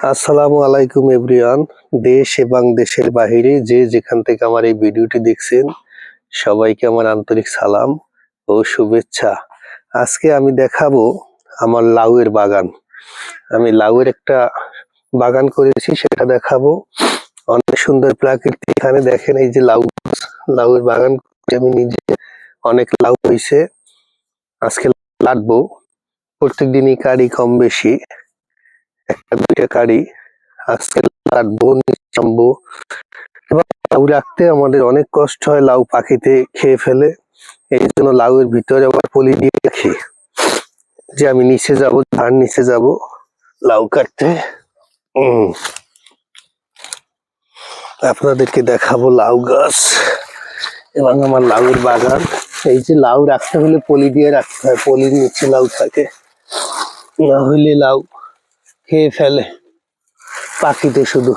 আসসালামু আলাইকুম এভরিওয়ান। দেশ এবং দেশের বাহিরে যে যেখান থেকে আমার এই ভিডিওটি দেখছেন, সবাইকে আমার আন্তরিক সালাম ও শুভেচ্ছা। আজকে আমি দেখাবো আমার লাউয়ের বাগান। আমি লাউয়ের একটা বাগান করেছি, সেটা দেখাবো। অনেক সুন্দর প্রাকৃতিক এখানে দেখেন এই যে লাউ লাউয়ের বাগান আমি নিজে। অনেক লাউ হয়েছে আজকে কাটবো প্রত্যেক দিনই কারি কম বেশি। একটা দুইটা কারি আজকে কাটবো নামবো এবং লাউ রাখতে আমাদের অনেক কষ্ট হয় লাউ পাখিতে খেয়ে ফেলে। এই জন্য লাউয়ের ভিতরে আবার পলি দিয়ে রাখি। যে আমি নিচে যাব, ধান নিচে যাব, লাউ কাটতে। আপনাদেরকে দেখাবো লাউ গাছ। এবং আমার লাউয়ের বাগান। এই যে লাউ রাখতে হলে পলি দিয়ে রাখতে হয়, পলির নিচে লাউ থাকে। না হইলে লাউ খেয়ে ফেলে। পাখিতে শুধু।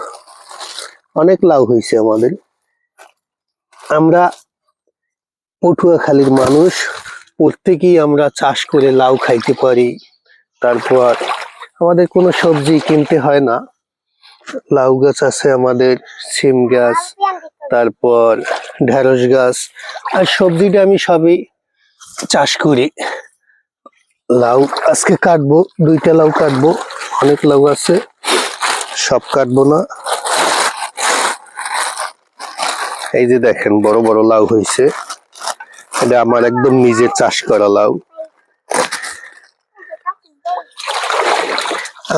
অনেক লাউ হয়েছে আমাদের। আমরা পটুয়াখালীর মানুষ, প্রত্যেকেই আমরা চাষ করে লাউ খাইতে পারি। তারপর আমাদের কোনো সবজি কিনতে হয় না। লাউ গাছ আছে আমাদের সিম গাছ, তারপর ঢেঁড়স গাছ। আর সবজিটা আমি সবই চাষ করি। লাউ, আজকে কাটবো, দুইটা লাউ কাটবো। অনেক লাউ আছে। সব কাটবো না। এই যে দেখেন, বড় বড় লাউ হয়েছে। এটা আমার একদম নিজের চাষ করা লাউ।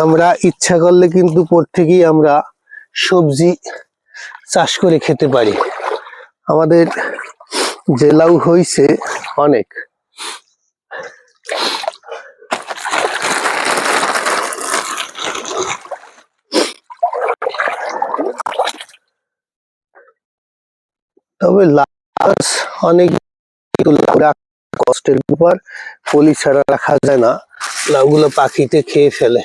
আমরা ইচ্ছা করলে কিন্তু প্রত্যেকেই আমরা সবজি চাষ করে খেতে পারি। আমাদের যে লাউ হয়েছে অনেক। তবে গাছ অনেক কষ্টের ব্যাপার। পলি ছাড়া রাখা যায় না। লাউগুলো পাখিতে খেয়ে ফেলে।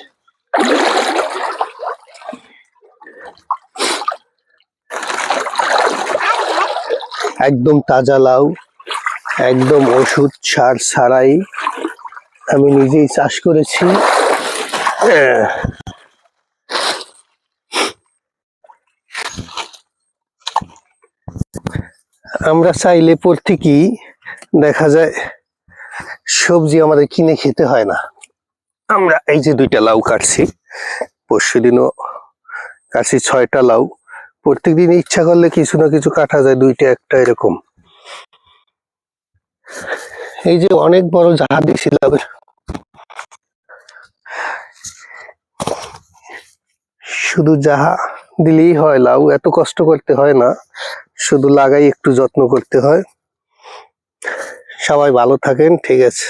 একদম তাজা লাউ, একদম ওষুধ সার ছাড়াই আমি নিজেই চাষ করেছি। আমরা চাইলে প্রত্যেকেই দেখা যায় সবজি আমাদের কিনে খেতে হয় না। আমরা এই যে দুইটা লাউ কাটছি পরশু দিনও কাটছি ছয়টা লাউ। প্রত্যেক দিন ইচ্ছা করলে কিছু না কিছু কাটা যায়, দুইটা, একটা এরকম। এই যে অনেক বড় জাহাজ দিছি লাউয়ের। শুধু যাহা দিলেই হয়, লাউ এত কষ্ট করতে হয় না। শুধু লাগাই একটু যত্ন করতে হয়। সবাই ভালো থাকেন ঠিক আছে।